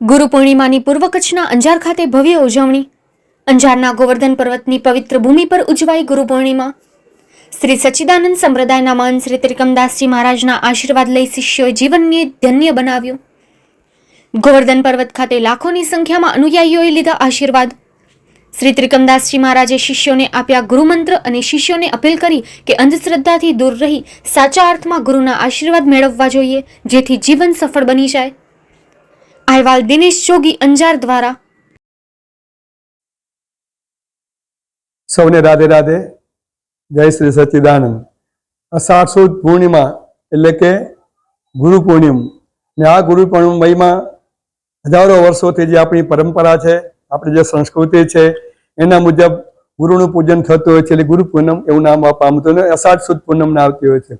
ગુરુ પૂર્ણિમાની પૂર્વ કચ્છના અંજાર ખાતે ભવ્ય ઉજવણી. અંજારના ગોવર્ધન પર્વતની પવિત્ર ભૂમિ પર ઉજવાઈ ગુરુ પૂર્ણિમા. શ્રી સચ્ચિદાનંદ સંપ્રદાયના મહાન શ્રી ત્રિકમદાસજી મહારાજના આશીર્વાદ લઈ શિષ્યોએ જીવનને ધન્ય બનાવ્યું. ગોવર્ધન પર્વત ખાતે લાખોની સંખ્યામાં અનુયાયીઓએ લીધા આશીર્વાદ. શ્રી ત્રિકમદાસજી મહારાજે શિષ્યોને આપ્યા ગુરુમંત્ર અને શિષ્યોને અપીલ કરી કે અંધશ્રદ્ધાથી દૂર રહી સાચા અર્થમાં ગુરુના આશીર્વાદ મેળવવા જોઈએ, જેથી જીવન સફળ બની જાય. અહેવાલ દિનેશ જોગી, અંજાર દ્વારા. સૌને રાધે રાધે. જય શ્રી સચ્ચિદાનંદ અષાઢ સુદ પૂર્ણિમા એટલે કે ગુરુ પૂર્ણિમ. ને આ ગુરુ પૂર્ણિમામાં હજારો વર્ષોથી જે આપણી પરંપરા છે, આપણી જે સંસ્કૃતિ છે, એના મુજબ ગુરુનું પૂજન થતું હોય છે, એટલે ગુરુ પૂનમ એવું નામ હોય અષાઢ સુદ પૂનમને આવતી હોય છે.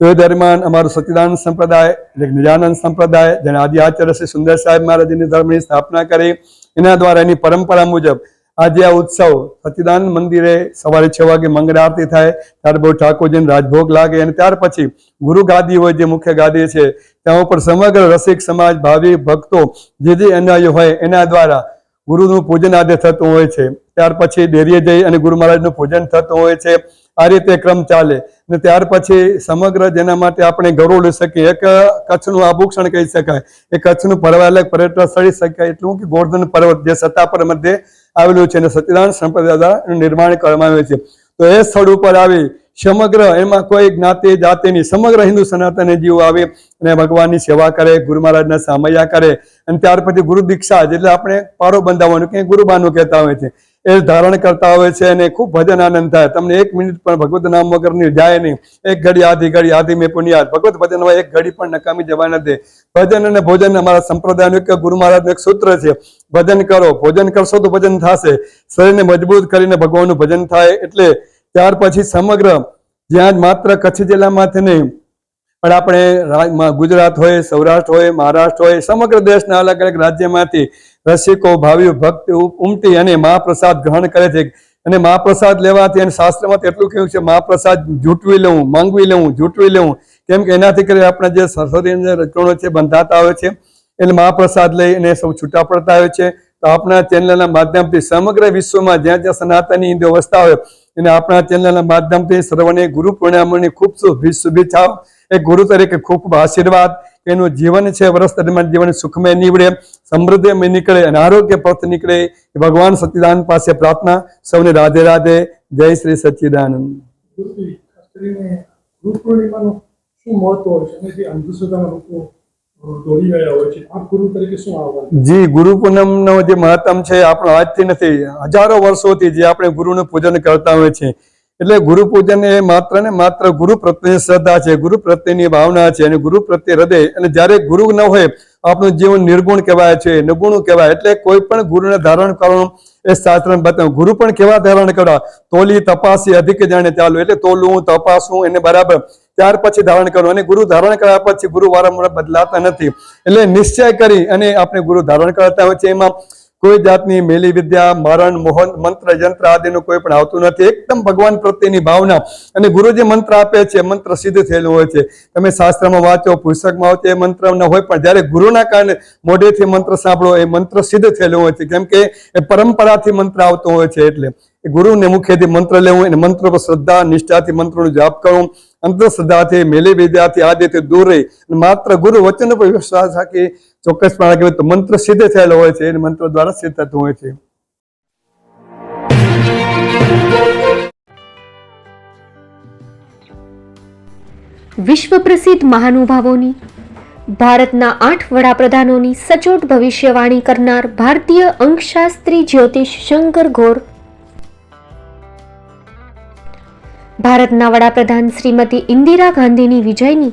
તો એ દરમિયાન અમારું સચિદાનંદ સંપ્રદાય એટલે નિજાનંદ સંપ્રદાય, જેને આદિ આચાર્ય શ્રી સુંદર સાહેબ મહારાજની ધર્મની સ્થાપના કરી, એના દ્વારા એની પરંપરા મુજબ આજે આ ઉત્સવ સચ્ચિદાનંદ મંદિરે સવારે છ વાગે મંગળ આરતી થાય, ત્યાર બહુ ઠાકોરજીને રાજભોગ લાગે અને ત્યાર પછી ગુરુ ગાદી હોય જે મુખ્ય ગાદી છે, ત્યાં ઉપર સમગ્ર રસિક સમાજ, ભાવિ ભક્તો જે જે અન્યાયો હોય એના દ્વારા ગુરુનું પૂજન આદે થતું હોય છે. ત્યાર પછી ડેરીએ જઈ અને ગુરુ મહારાજનું પૂજન થતું હોય છે. આ રીતે ક્રમ ચાલે. ને ત્યાર પછી સમગ્ર જેના માટે આપણે ગૌરવ લઈ શકીએ. એક કચ્છનું આભૂષણ કહી શકાય. એ કચ્છનું પરવાલક પર્યટન સ્થળી શકાય એટલું કે ગોર્ધન પર્વત જે સત્તાપર મધ્યે આવેલું છે અને સત્યનારાયણ સંપ્રદાય નિર્માણ કરવામાં આવ્યું છે. તો એ સ્થળ ઉપર આવી સમગ્ર એમાં કોઈ જ્ઞાતિ જાતિની સમગ્ર હિન્દુ સનાતન જીવો આવે અને ભગવાનની સેવા કરે, ગુરુ મહારાજના સામૈયા કરે. અને ત્યાર પછી ગુરુ દીક્ષા એટલે આપણે પારો બંધાવવાનું કે ગુરુબાનું કહેતા હોય છે. એ ધારણ કરતા હોય છે અને ખૂબ ભજન આનંદ થાય. તમને એક મિનિટ પણ ભગવત નામ વગરની જાય નહીં. એક ઘડી આધી ઘડી, આધી મેં પુણ્યાદ. ભગવત ભજન એક ઘડી પણ નકામી જવા નથી ભજન અને ભોજન અમારા સંપ્રદાયનું એક ગુરુ મહારાજનું એક સૂત્ર છે. ભજન કરો, ભોજન કરશો તો ભજન થશે. શરીરને મજબૂત કરીને ભગવાનનું ભજન થાય એટલે ત્યાર પછી સમગ્ર જ્યાં માત્ર કચ્છ જિલ્લામાંથી નહીં પણ આપણે ગુજરાત હોય, સૌરાષ્ટ્ર હોય, મહારાષ્ટ્ર હોય, સમગ્ર દેશના અલગ અલગ રાજ્યમાંથી રસિકો, ભાવિઓ, ભક્ત ઉમટી અને મહાપ્રસાદ ગ્રહણ કરે છે. અને મહાપ્રસાદ લેવાથી અને શાસ્ત્રમાં એટલું કહ્યું છે, મહાપ્રસાદ જૂટવી લેવું, માંગવી લેવું, જૂટવી લેવું. કેમ કે એનાથી કરી આપણા જે સરસ્વતી રચણો છે, બંધાતા આવે છે. એટલે મહાપ્રસાદ લઈ અને સૌ છૂટા પડતા હોય છે. તો આપણા ચેનલના માધ્યમથી સમગ્ર વિશ્વમાં જ્યાં જ્યાં સનાતની હિન્દુ અવસ્થા હોય, એને આપણા ચેનલના માધ્યમથી સર્વને ગુરુ પૂર્ણિમાની ખૂબ શુભેચ્છાઓ. એક ગુરુ તરીકે ખૂબ આશીર્વાદ. એનું જીવન છે વર્ષ દરમિયાન જીવન સુખમય નીવડે સમૃદ્ધિમય નીકળે અને આરોગ્ય પથ નીકળે ભગવાન સચ્ચિદાનંદ પાસે પ્રાર્થના. સૌને રાધે રાધે. જય શ્રી સચ્ચિદાનંદ જી ગુરુ પૂનમ અને જે ગુરુ ગુરુ મહત્તમ છે આપણો આજથી નથી હજારો વર્ષોથી જે આપણે ગુરુનું પૂજન કરતા હોય છે. એટલે ગુરુ પૂજન એ માત્ર ને માત્ર ગુરુ પ્રત્યેની શ્રદ્ધા છે, ગુરુ પ્રત્યેની ભાવના છે અને ગુરુ પ્રત્યે હૃદય. અને જ્યારે ગુરુ ન હોય, આપણું જીવન નિર્ગુણ કહેવાય છે નિગુણ કહેવાય. એટલે કોઈ પણ ગુરુને ધારણ કરવાનું એ શાસ્ત્ર બતાવ્યું. ગુરુ પણ કેવા ધારણ કરવા તોલી તપાસી અધિક જાણે ચાલુ. એટલે તોલું તપાસવું એને બરાબર. ત્યાર પછી ધારણ કરવું અને ગુરુ ધારણ કર્યા પછી ગુરુ વારંવાર બદલાતા નથી. એટલે નિશ્ચય કરી અને આપણે ગુરુ ધારણ કરતા હોય છે. એમાં કોઈ જાતની મેલી વિદ્યા, મરણ, મોહન, મંત્ર, યંત્ર આદિનું કોઈ પણ આવતું નથી. એકદમ ભગવાન પ્રત્યેની ભાવના. અને ગુરુ જે મંત્ર આપે છે, મંત્ર સિદ્ધ થયેલું હોય છે. તમે શાસ્ત્રમાં વાંચો, પુસ્તકમાં વાંચો, એ મંત્ર ન હોય, પણ જ્યારે ગુરુના કારણે મોઢેથી મંત્ર સાંભળો, એ મંત્ર સિદ્ધ થયેલું હોય છે. કેમ કે એ પરંપરાથી મંત્ર આવતો હોય છે એટલે. ગુરુને મુખ્યથી મંત્ર લેવું અને મંત્ર પર શ્રદ્ધા, નિષ્ઠાથી મંત્રનો જાપ કરવું, અંધશ્રદ્ધાથી, મેલી વિદ્યાથી આદિથી દૂર રહી. માત્ર ગુરુ વચન પર વિશ્વાસ રાખી ચોક્કસપણે તો મંત્ર સિદ્ધ થયેલો હોય છે અને મંત્ર દ્વારા સિદ્ધ થતું હોય છે. વિશ્વ પ્રસિદ્ધ મહાનુભાવોની, ભારતના આઠ વડાપ્રધાનોની સચોટ ભવિષ્યવાણી કરનાર ભારતીય અંકશાસ્ત્રી જ્યોતિષ શંકર ઘોર ભારતના વડાપ્રધાન શ્રીમતી ઇન્દિરા ગાંધીની વિજયની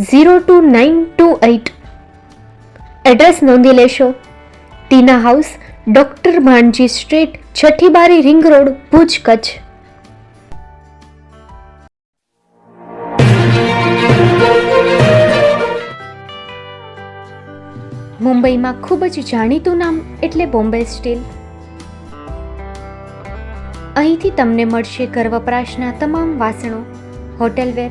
zero two nine two eight address નોંધી લેશો. Tina house, doctor Bhanji street છઠ્ઠી બારી રિંગ રોડ, ભુજ કચ્છ. મુંબઈમાં ખૂબ જ જાણીતું નામ એટલે બોમ્બે સ્ટીલ. અહીંથી તમને મળશે ઘર વપરાશના તમામ વાસણો હોટેલવેર